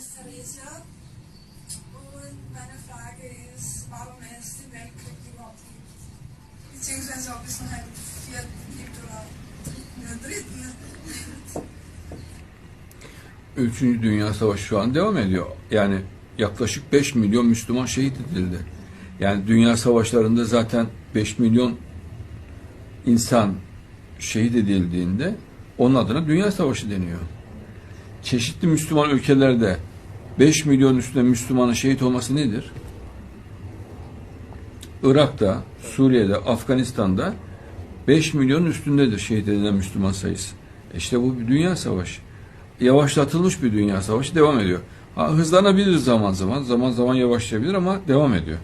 ist Theresia. Und meine Frage ist, warum es den Weltkrieg überhaupt gibt. Beziehungsweise ob es noch einen vierten gibt oder dritten, dritten. Üçüncü Dünya Savaşı şu an devam ediyor. Yani yaklaşık 5 milyon Müslüman şehit edildi. Yani dünya savaşlarında zaten 5 milyon insan şehit edildiğinde onun adına Dünya Savaşı deniyor. Çeşitli Müslüman ülkelerde 5 milyon üstünde Müslümanın şehit olması nedir? Irak'ta, Suriye'de, Afganistan'da 5 milyon üstündedir şehit edilen Müslüman sayısı. E İşte bu bir dünya savaşı. Yavaşlatılmış bir dünya savaşı devam ediyor. Ha, hızlanabilir zaman zaman, zaman zaman yavaşlayabilir ama devam ediyor.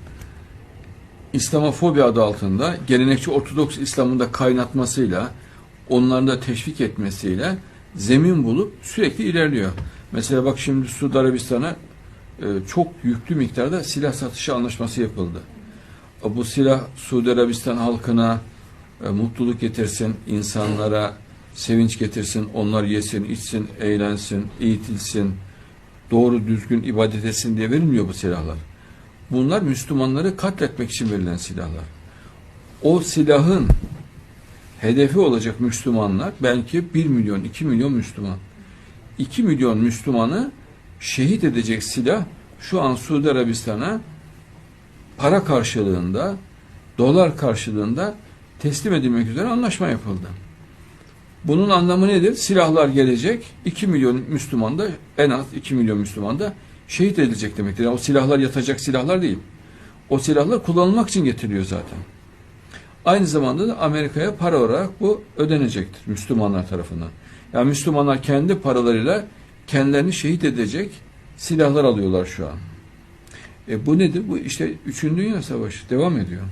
İslamofobi adı altında gelenekçi Ortodoks İslam'ın da kaynatmasıyla, onların da teşvik etmesiyle zemin bulup sürekli ilerliyor. Mesela bak şimdi Suudi Arabistan'a e, çok yüklü miktarda silah satışı anlaşması yapıldı. Bu silah Suudi Arabistan halkına e, mutluluk getirsin, insanlara sevinç getirsin, onlar yesin, içsin, eğlensin, eğitilsin, doğru düzgün ibadet etsin diye verilmiyor bu silahlar. Bunlar Müslümanları katletmek için verilen silahlar. O silahın hedefi olacak Müslümanlar belki 1 milyon, 2 milyon Müslüman. 2 milyon Müslümanı şehit edecek silah şu an Suudi Arabistan'a para karşılığında, dolar karşılığında teslim edilmek üzere anlaşma yapıldı. Bunun anlamı nedir? Silahlar gelecek, 2 milyon Müslüman da en az 2 milyon Müslüman da şehit edilecek demektir. Yani o silahlar yatacak silahlar değil. O silahlar kullanılmak için getiriliyor zaten. Aynı zamanda da Amerika'ya para olarak bu ödenecektir Müslümanlar tarafından. Yani Müslümanlar kendi paralarıyla kendilerini şehit edecek silahlar alıyorlar şu an. E bu nedir? Bu işte 3. Dünya Savaşı devam ediyor.